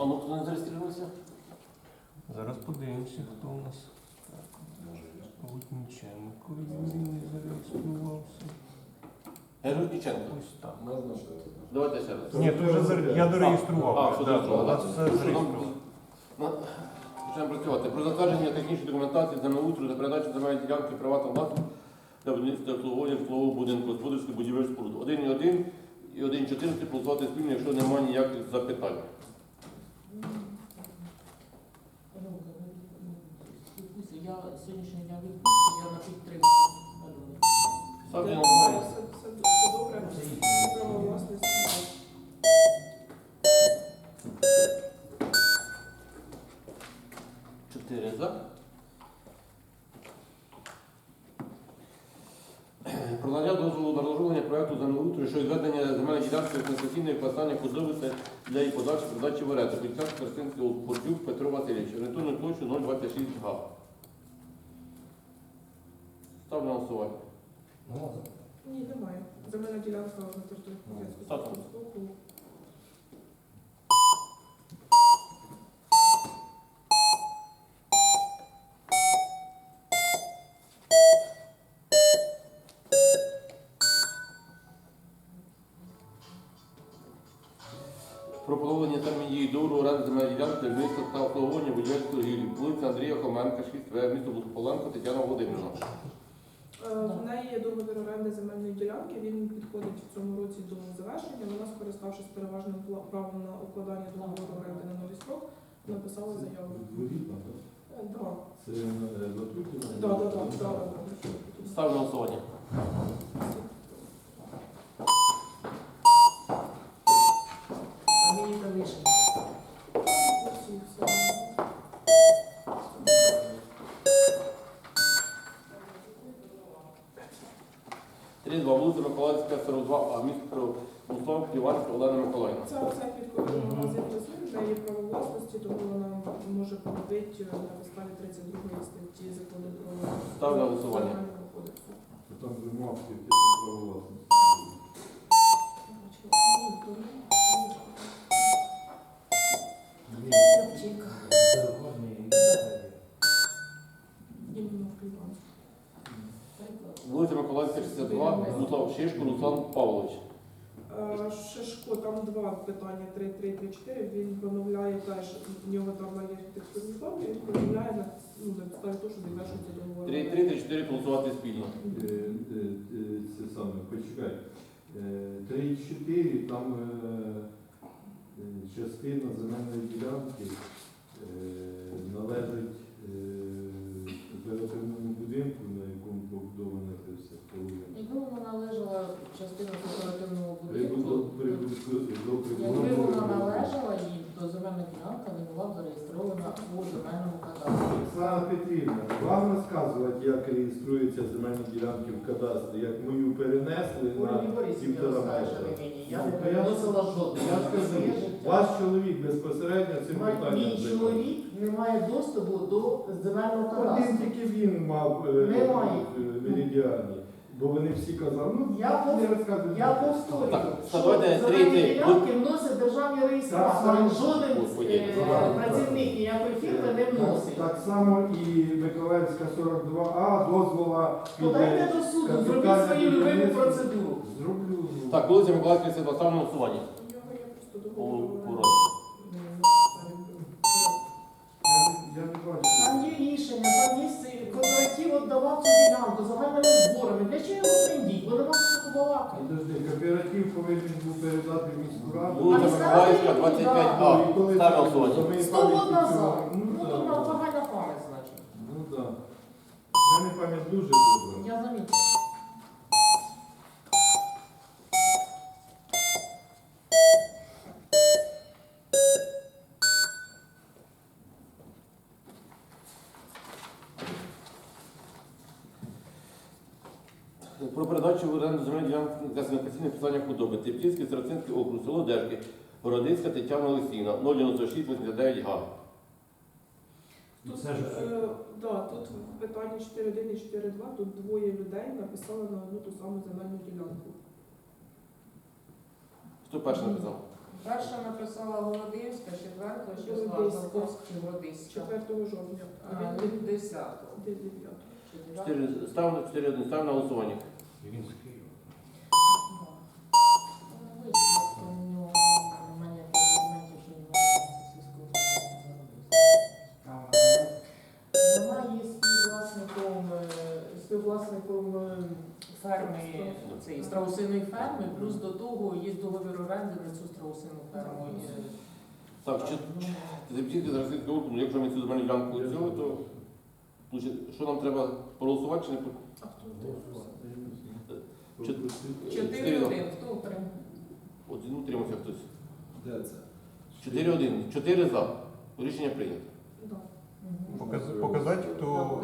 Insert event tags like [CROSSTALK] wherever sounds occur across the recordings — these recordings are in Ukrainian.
А ну хто не зареєструвався? Зараз подивимося, хто у нас. Лутніченко не зареєструвався. Геродніченко. Ось так. Давайте ще раз. Ні, то вже заре- я дореєстрував. А, да, зареєстрував, у все Що нам- Почнемо працювати. Про затвердження технічної документації землеустрою та передачу земельної ділянки приватного власності для будівництва обслуговування житлового будинку, господарських будівель споруд. 1,1 і 1,14 голосувати спільно, якщо немає ніяких запитань. Чотири за. Про надання дозволу на розроблення проекту землеутру щодо відведення земельної ділянки конституційної використання художника для її подальшої передачі в оренду. Поліцейський Старостинський Порчук Петро Васильович. Орієнтовну площу 026 га. Ставлю на голосування. Ні, немає. Земельна ділянка на території. Терміну дії договору оренди земельної ділянки для міста та обслуговування будівель торгівлі. Вулиця Андрія Хоменка, 6В, місто Благополенко, Тетяна Володимирівна. Е, В неї є договір оренди земельної ділянки, він підходить в цьому році до завершення. Вона, скориставшись переважним правом на укладання договору оренди на новий срок, написала заяву. Так? Е, Да. Це е, да, да, да. Ставлю голосування. 2А Міхаров Ніхлов, Олена Миколаївна. Це все підкорення магазин працює, є право власності, тому вона може поновити на виставі 32 статті закону про Ставлю голосування. Там вимог право власності. 62, Руслав Шишко, Руслан Павлович. Е, Шишко, там два питання, 3, 3, 3, 4. Він поновляє теж, в нього там є архітектурні форми, він поновляє на, ну, на підставі того, що завершується договор. 3, 3, 3, 4 голосувати спільно. Е, е, е, Це саме, почекай. Е, 3-4, там е, частина земельної ділянки е, належить е, якому побудоване це все. Якби вона належала частина кооперативного будинку, якби вона належала, і то земельна ділянка не була б зареєстрована у земельному кадастрі. Оксана Петрівна, вам розказувати, як реєструються земельні ділянки в кадастрі, як мою перенесли на півтора метра. я Ну, не переносила жодного. Я скажу, ваш чоловік безпосередньо цим Мій питанням займався. чоловік не має доступу до земельного Один кадастру. тільки він мав е, Немає. в меридіані, бо вони всі казали, ну Я пов- не розказують. Я повторюю, Так, що давайте земельні ділянки вносять державні реєстратори. Так, Жоден Господи. е, працівник ніякої фірми не вносить. так само і Миколаївська 42А дозвола під Подайте до суду, зробіть свою любиму процедуру. Зроблю. Так, вулиця Миколаївська, 62, ставлю на голосування. Нього є просто О, ура. оренди. Я, я не бачу. Там є рішення, там є цей віддавав цю ділянку загальними зборами. Для чого його трендіть? Вони нема що побалакати. Подожди, кооператив повинен був передати в міську раду. Вулиця Миколаївська, 25А. Ну, за моєї Сто років назад. Ну Ну, то так. на погана пам'ять, значить. Ну так. У мене пам'ять дуже добра. Я замітила. Про передачу в оренду земельної ділянки для сінокосіння питання худоби. Теплівський, Староцинський округ, село Дежки, Городицька Тетяна Олексійна, 096 89 га. Тут, е, да, тут в питанні 4.1 і 4.2 тут двоє людей написали на одну ту саму земельну ділянку. Хто перший написав? Перша написала Голодинська, четверта числа Городиська. 4 жовтня. А А він він 10 де 9. Чотири став на 4 1 став на голосування. Він з Києва. Вона е, ферми, цієї страусиної ферми, плюс до того є договір оренди на цю страусину ферму. Так, чи запитайте зараз відповідь, ну, якщо ми цю земельну ділянку взяли, то ну, що нам треба проголосувати чи не проголосувати? 4-1. Хто утримав? Один утримався хтось. Де це? 4-1. 4 за. Рішення прийнято. Показ- Показати, хто.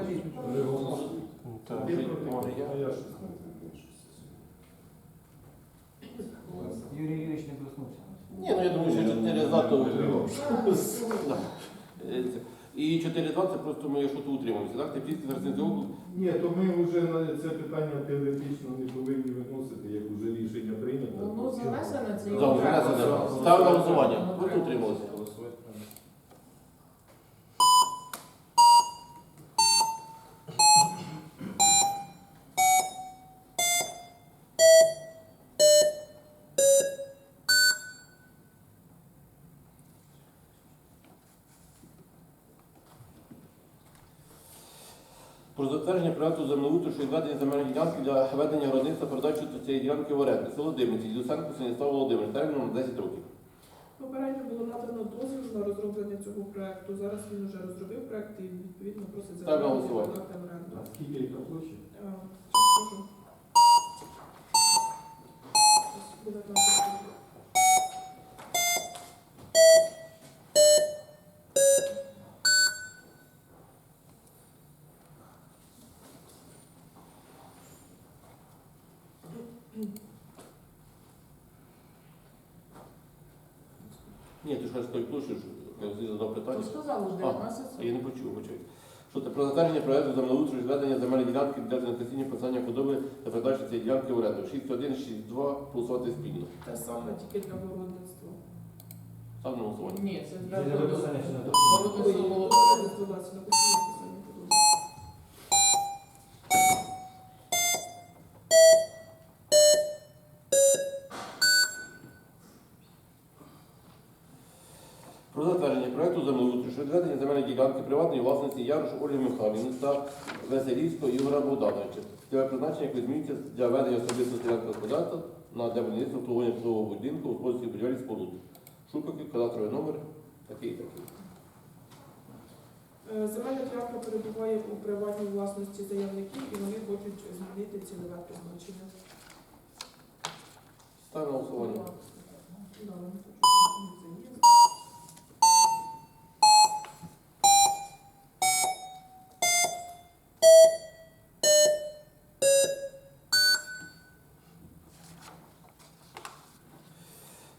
Юрій Юрійович не проснувся. Ні, ну я думаю, що 4 за, то... [LAUGHS] І 4.2 це просто ми що то утримуємося, так? Тепліцький зараз округ. Ні, то ми вже на це питання теоретично не повинні виносити, як вже рішення прийнято. Воно занесено це За внесення. Ставимо на голосування. Просто утрималися. Про затвердження проекту землеустрою щодо відведення земельної ділянки для ведення городництва передачу до цієї ділянки в оренду. Село Димиці, Люсенко Станіслав Володимирович, терміном на 10 років. Попередньо було надано дозвіл на розроблення цього проекту. Зараз він вже розробив проект і відповідно просить Ставлю на голосування. в оренду. Скільки яка площа? Е, 19 років. Ні, ти ж кажеш, той площу, я вже задав А, 19 А я не почув, почув. Що це про затвердження проекту землеустрою зведення земельної ділянки для трансляційні посадання худоби та передачі цієї ділянки в оренду. 6.1, 6.2 голосувати спільно. Те саме, тільки для городництва. Саме голосування. Ні, це Для для написання ще не Городництво було. Городництво, да, це на постійне посадення худоби. Про затвердження проекту землеустрою щодо відведення земельної ділянки приватної власності Яруш Ольги Михайлівни та Веселівського Ігора Богдановича. Для призначення, яке змінюється для ведення особистого селянського господарства на для будівництва обслуговування житлового будинку, господарських будівель і споруд. Шукаків, кадастровий номер, такий такий. Е, Земельна ділянка перебуває у приватній власності заявників і вони хочуть змінити цільове призначення. Став на голосування. Да, вони хочуть змінити заїзд.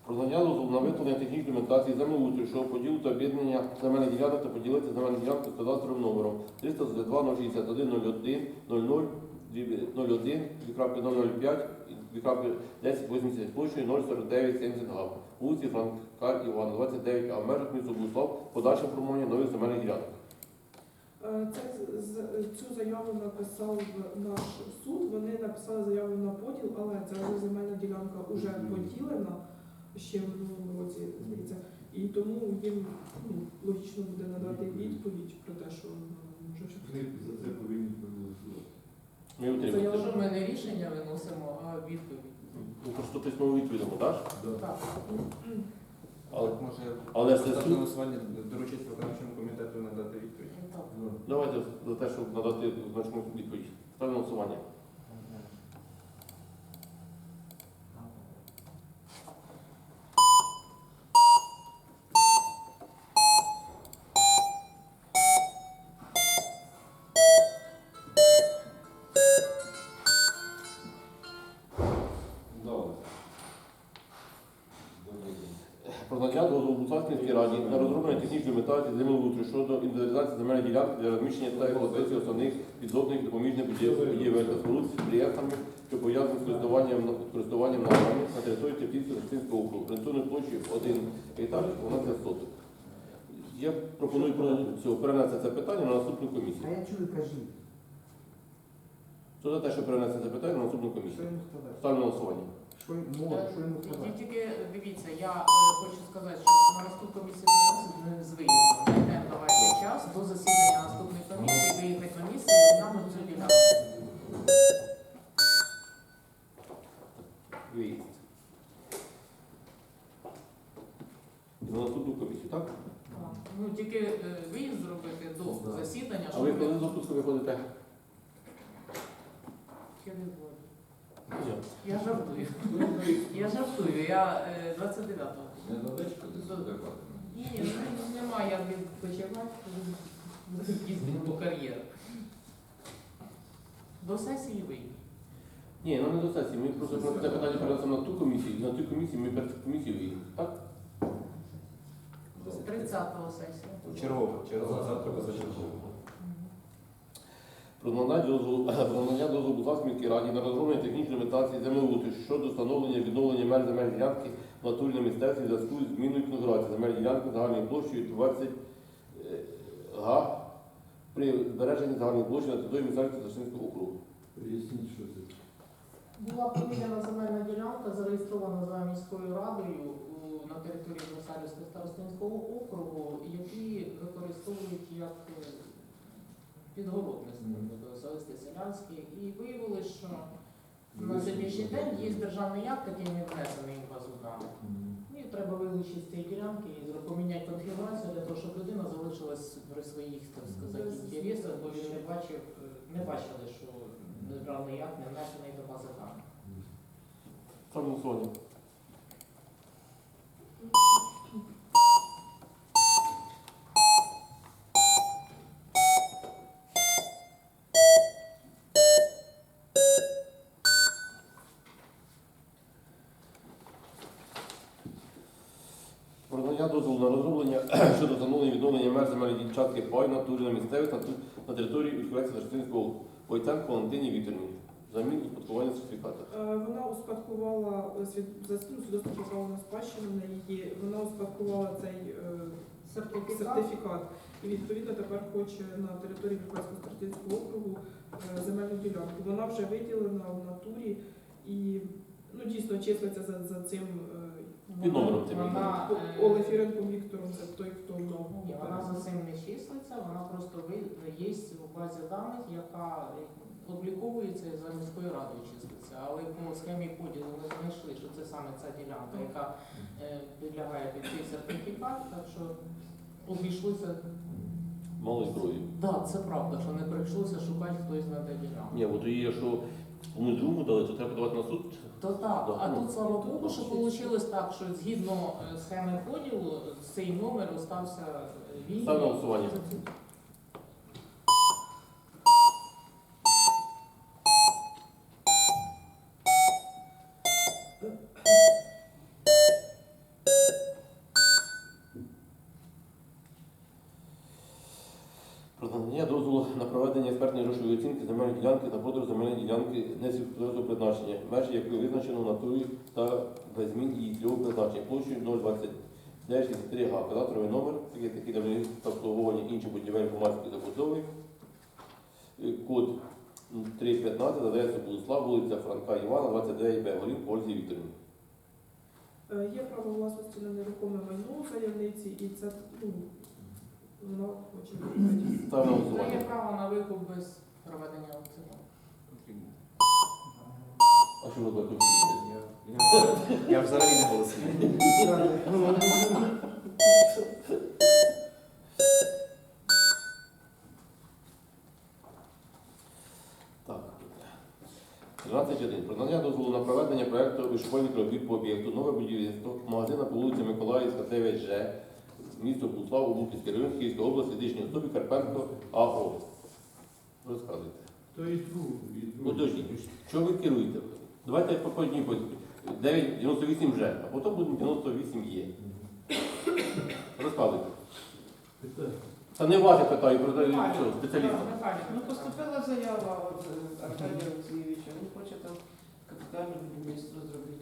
Про надання дозволу на виготовлення технічної документації землеустрою, що поділу та об'єднання земельних ділянок та поділити земельну ділянку з кадастровим номером 322 061 01 00 01 2.005 2.1080 площею 04970 га. Вулиці Франка Івана, 29 а в межах міста Буслав, подальше формування нових земельних ділянок. Е, Це, цю заяву написав наш суд. Вони написали заяву на поділ, але ця земельна ділянка вже поділена ще в минулому році, здається. І тому їм ну, логічно буде надати відповідь про те, що ну, може Вони за це повинні проголосувати. Ми утримуємо. Що ми не рішення виносимо, а відповідь. Ну, просто письмову відповідь так? Так. Але, Може, але це ставити суд. голосування доручити виконавчому комітету надати відповідь. Так. Да. Давайте за те, щоб надати значну відповідь. Ставлю голосування. Бузлатинській раді на розроблення технічної метації землеустрою щодо інвентаризації земельної ділянки для розміщення та експлуатації основних підзотних допоміжних будів- будівель та споруд з підприємствами, що пов'язані з користуванням користуванням на території Тетівського округу. Орієнтовною площею 1 гектар 12 соток. Я пропоную перенести це питання на наступну А комісію. я чую, кажіть. Хто за те, що перенести це питання на наступну комісію? Ставлю на голосування. Що йому може, що йому сказати? Тільки дивіться, я е, хочу сказати, що на наступну комісію приносить з виїздом. Давайте час до засідання наступної комісії, виїхати на місце і нам цю ділянку. Виїзд. І на наступну комісію, так? Ну тільки е, виїзд зробити до Да. засідання, А щоб ви коли з отпуску виходите? Я не знаю. Я жартую. Я жартую, я е, 29-го. Недалечко десь Ні, ні, ну, немає як відпочивати, їздити по кар'єру. До сесії вийде. Ні, ну не до сесії. Ми просто про це питання перенесемо на ту комісію, і на ту комісію ми перед комісією виїдемо. Так? З 30-го сесія. Чергово, чергово, завтра позачергово. Про надання дозволу [CLEARS THROAT] Бузлавській міській раді на розроблення технічної метації землеустрою щодо встановлення і відновлення меж земель ділянки в натурі на в зв'язку з зміною конфігурації земель ділянки загальною площею 20 е, га при збереженні загальної площі на території місцевості Зашинського округу. Поясніть, що це. Була поміняна земельна ділянка, зареєстрована за міською радою. на території Версалівського старостинського округу, які використовують як підгородництво, тобто селисти селянські, і виявилось, що на сьогоднішній день є державний акт, який не внесений в базу даних. Ну, І треба вилучити з цієї ділянки і поміняти конфігурацію для того, щоб людина залишилась при своїх, так сказати, інтересах, бо він не бачив, не бачили, що державний акт не внесений до бази даних. Ставлю на голосування. Про надання дозволу на розроблення [CLEARS THROAT] щодо встановлення відновлення меж земельної ділянки пай на турі на місцевість на, території Ільховецька Зашинського округу. Войтенко Валентині Вікторівні. Замін успадкування сертифіката. Е, Вона успадкувала за свідоцтво право на спадщину на її. Вона успадкувала цей е, Сертифікат. сертифікат. І відповідно тепер хоче на території Львівського стратегічного округу е, земельну ділянку. Вона вже виділена в натурі і ну, дійсно числиться за, за цим е, Під номером цим Вона, е, Олефіренком Віктором, це той, хто мав. Ні, вона за цим не числиться, вона просто ви- є в базі даних, яка обліковується і за міською радою числиться. Але по схемі поділу ми знайшли, що це саме ця ділянка, яка е, підлягає під цей сертифікат, так що обійшлося. Малою зброєю. Так, це правда, що не прийшлося шукати хтось на те ділянку. Ні, от її, що комусь другому дали, то треба подавати на суд. То так, а тут слава Богу, що вийшло так, що згідно е, схеми поділу цей номер остався е, вільний. Ставлю на голосування. Про надання дозволу на проведення експертної грошової оцінки земельної ділянки та продаж земельної ділянки несільськогосподарського призначення, межі якої визначено в натурі та без змін її цільового призначення площею 02963 га. Кадастровий номер, такий такий для та обслуговування інших будівель громадських забудови. Е, Код 315, адреса Болуслав, вулиця Франка Івана, 29Б, Голів Ользі Вікторівні. Е, Є право власності на нерухоме майно заявниці, і це ну, Ставлю на Дає голосування. право на викуп без проведення аукціону. А що ви хочете? Я, я взагалі не голосую. Так. 13.1. Про надання дозволу на проведення проєкту вишкольних робіт по об'єкту нове будівництво магазина по вулиці Миколаївська, 9Ж, місто Буслав, Луківський район, Київської області, фізичній особі Карпенко АО. Розказуйте. То і другу, і другу. Подождіть, що ви керуєте? Давайте по одній по 9, 98 вже, а потім буде 98 є. Розказуйте. Це не ваше питання, про Михайло, що, спеціаліста. Михайло. Ну, поступила заява від е, Аркадія Олексійовича, він хоче там капітальне будівництво зробити.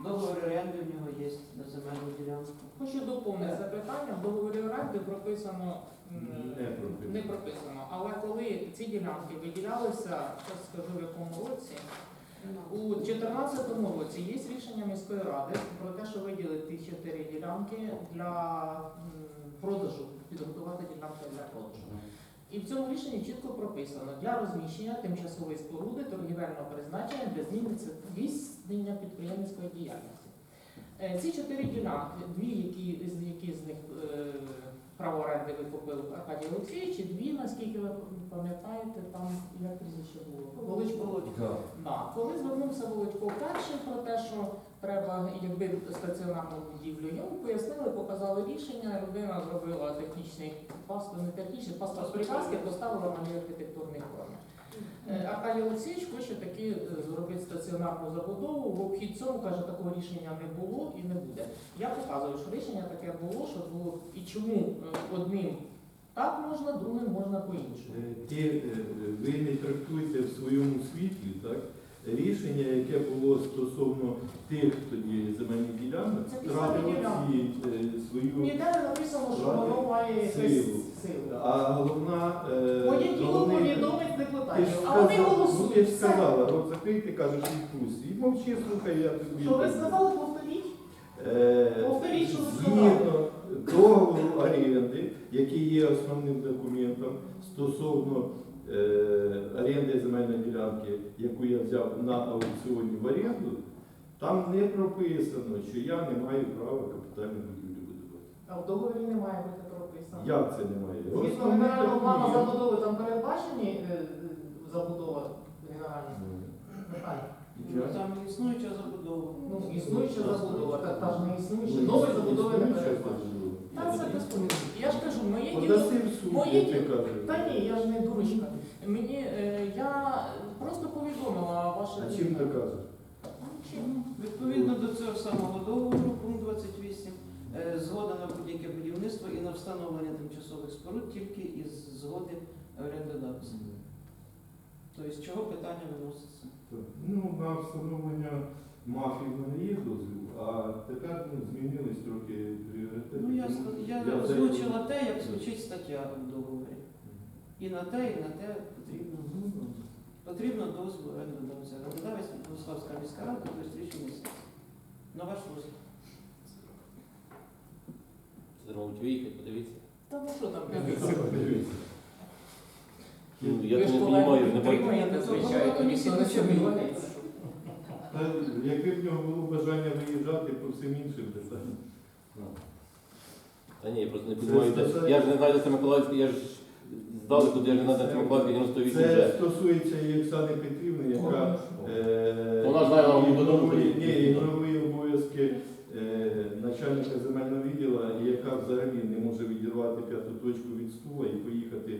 Договір оренди в нього є на земельну ділянку. Хочу доповнити запитання. В договорі оренди прописано м, Не прописано. не прописано. Але коли ці ділянки виділялися, зараз скажу в якому році, у 2014 році є рішення міської ради про те, що виділити ті чотири ділянки для м, продажу, підготувати ділянки для продажу. І в цьому рішенні чітко прописано для розміщення тимчасової споруди торгівельного призначення для здійснення підприємницької діяльності. Е, Ці чотири ділянки, дві, які, з які з них е, право оренди викупив Аркадій Олексійович, і дві, наскільки ви пам'ятаєте, там як прізвище було? Волочко. Да. Коли звернувся Володько вперше про те, що треба, якби стаціонарну будівлю, йому пояснили, показали рішення, людина зробила технічний паспорт, не технічний паспорт приказки, поставила на архітектурний формі. Е, Аркадій хоче таки е, зробити стаціонарну забудову. В обхід цьому каже, такого рішення не було і не буде. Я показую, що рішення таке було, що було і чому е, одним так можна, другим можна по-іншому. Е, Ті, ви не трактуєте в своєму світлі, так? Рішення, яке було стосовно тих тоді земельних ділянок, Це втратило ці, е, свою. Ніде не написано, що воно має якусь Силу. силу. А головна е, По якій головний- повідомить Ти ж депутатів, а вони сказала, ну, ти голосують. ж Все. сказала, рот закрий, ти кажеш відпусти. І мовчи, слухай, я тобі. Що ви сказали, повторіть? Е, Повторіть, що ви Згідно договору оренди, який є основним документом стосовно оренди земельної ділянки, яку я взяв на аукціоні в оренду, там не прописано, що я не маю права капітальну будівлю будувати. А в договорі не має бути прописано. Як це немає? Згідно Основний генерального плану забудови там передбачені е, е, забудова генеральна. Михайло. Ну, Там існуюча забудова. Ну, існуюча забудова, так та ж не існуюча. Ну, Нової забудови не передбачено. забудова. Та це безпомітно. Я ж кажу, моє діло. Подаси в суд, Моє як ти діло. кажеш. Та ні, я ж не дурочка. Мені е, я просто повідомила ваше. А чим ти кажеш? Чим? Відповідно до цього самого договору, пункт 28, е, згода на будь-яке будівництво і на встановлення тимчасових споруд тільки із згоди орендодавця. Тобто, з чого питання виноситься? Ну, на встановлення мафії в мене є дозвіл, а тепер ну, змінились трохи пріоритети. Ну, я, ска- я я озвучила те, як звучить стаття в договорі. І на те, і на те потрібно. Потрібно дозвіл орендодавця. Орендодавець Богославська міська рада, тобто рішення сесії. На ваш розгляд. Це виїхати, подивіться. Та ну що там? Ну, я Ви не розумію, не підтримуєте, бачу. звичайно, ніхто не. Та якби в нього було бажання виїжджати по всім іншим питанням. Та ні, я просто не піднімаю. Я ж не знаю, де це Миколаївський, я ж ж не де це Миколаївський 98 Це вже. стосується і Оксани Петрівни, яка е, Вона знає, вона буде додому ігнорує- поїхати. ні, ігнорує обов'язки е, начальника земельного відділу, і яка взагалі не може відірвати п'яту точку від стула і поїхати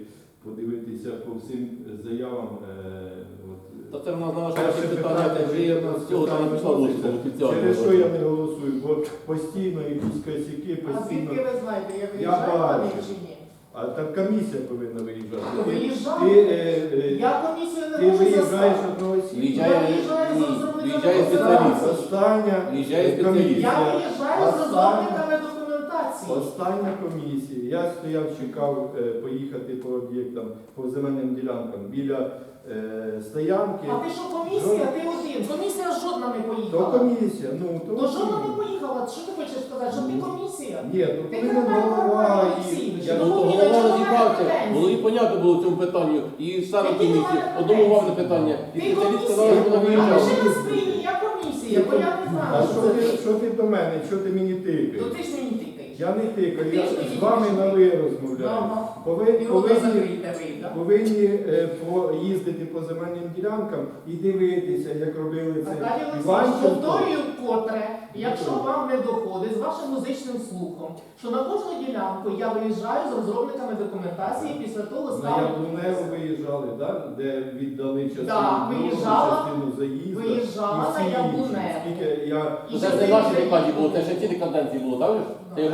подивитися по всім заявам. е, от, Та це вона знала, що Перше ваші питання, вже є з цього там написала виноситься. логіка офіціально. Через що я не голосую? Бо постійно якісь косяки, А постійно. звідки ви знаєте, я Я виїжджаю бачу. чи ні? А так комісія повинна виїжджати. Виїжджає. Ти, е, е, Я комісію не ти можу виїжджаєш заставити. одного сім'ї. Виїжджає, Я виїжджаю з ні, розробниками виїжджає документації. Остання Виїжджає комісія. спеціаліст. Я виїжджаю з розробниками документації. Остання комісія. Я стояв, чекав е, поїхати по об'єктам, по земельним ділянкам біля е, стоянки. А ти що комісія? Ти один. Комісія жодна не То поїхала. комісія, ну то То жодна не поїхала. Що ти хочеш сказати? Що ти комісія? Ні, то Ти повинен голова і я Ну, Ну, то голова розібрався, було і понятно було в цьому питанню. І саме Які комісії, немає одному вам питання. І Ти спеціаліст комісія. що вона А ти виїжджала. ще на спині, я комісія, бо я не А знаю. що ти, що ти до мене? Що ти мені То ти ж мені тикаєш. Я не тикаю, я з вами на ви розмовляю. Повинні, повинні, повинні е, поїздити по земельним ділянкам і дивитися, як робили це Іванченко. повторюю вкотре, якщо вам не доходить з вашим музичним слухом, що на кожну ділянку я виїжджаю з розробниками документації після того На ставлю. Яблуневу виїжджали, да? де віддали частину, Да, виїжджала- частину заїзду. Виїжджала на. Яблуневу. Скільки я І Це ж не ти в нашій декаді було, це ще в цій декаденції було, так? же ж? Це є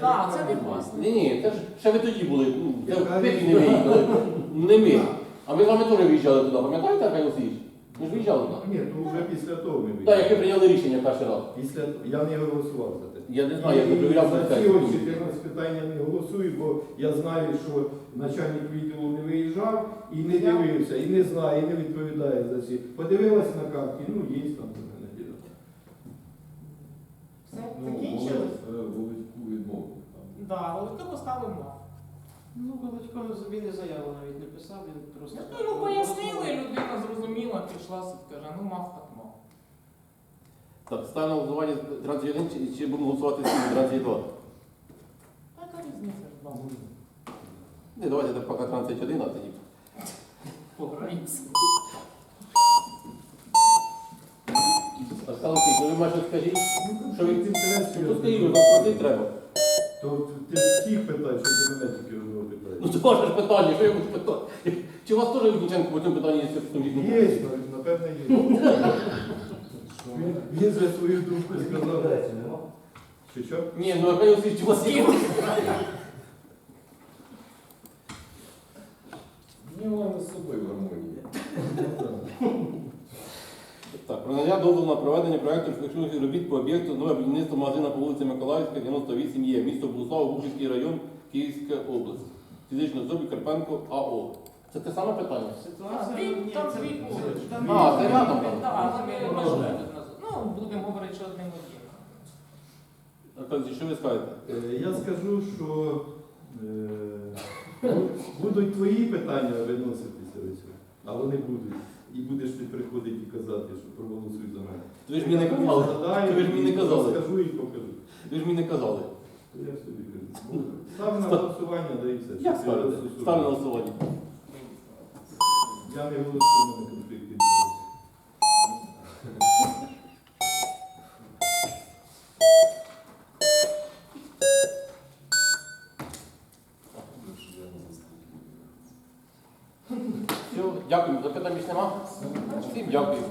Так, це не вас. Ні, ні, це ж ще ви тоді були. ну, Це в не виїхали. Не ми. А ми з вами теж виїжджали туди, пам'ятаєте, Аркадій Васильович? Ми ж виїжджали туди. Ні, то вже після того ми Так, як ви прийняли рішення перший раз. Після я не голосував за те. Я не знаю, як ви перевіряв за ці процес. ось 14 питань я не голосую, бо я знаю, що начальник відділу не виїжджав і не дивився, і не знає, і не відповідає за ці. Подивилась на карті, ну є там земельна ділянка. Все, Ну, закінчилось? Володьку відмовив. Да, Володько поставив Ну, Володько собі не заяву навіть не писав, він просто. Ну, йому пояснили, людина зрозуміла, пішла, каже, ну мав так мав. Так, ставимо на голосування 31 чи, чи будемо голосувати з 32? Яка різниця ж вам? Не, давайте так поки 31, а тоді. Пограємося. Ну ви майже скажіть, що ви інтересів. тут скажіть, розповісти треба. То ти всіх питаєш, що ти мене тільки одного Ну питаєш. це ваше ж питання, що я буду питати? Чи у вас теж Вітниченко по цьому питанні є сумнівні? Є, напевно, є. Він- Він за свою думку сказав. Що що? Ні, ну Аркадій Васильович, чи у вас є? Ні, вона з собою в гармонії. Так, [LAUGHS] про надання дозволу на проведення проєкту архітектурних робіт по об'єкту нове будівництво магазина по вулиці Миколаївська, 98 є, місто Богуслав, Бухівський район, Київська область. Фізичної особи Карпенко АО. Це те саме питання? А, це рядом там. Так. Ну, будемо говорити, що одним одним. Що ви скажете? Е, Я скажу, що е, будуть твої питання виноситися ось, а вони будуть. І будеш ти приходити і казати, що проголосуй за мене. Ви ж мені не казали. Ви ж мені не казали. Скажу і покажу. Ви ж мені не казали. То Я собі кажу. Став на голосування, да і все. Як ставити? Ставлю на голосування. Я не голосую на конфлікт інтересів. Все, дякую. Запитань більш нема? Всім дякую.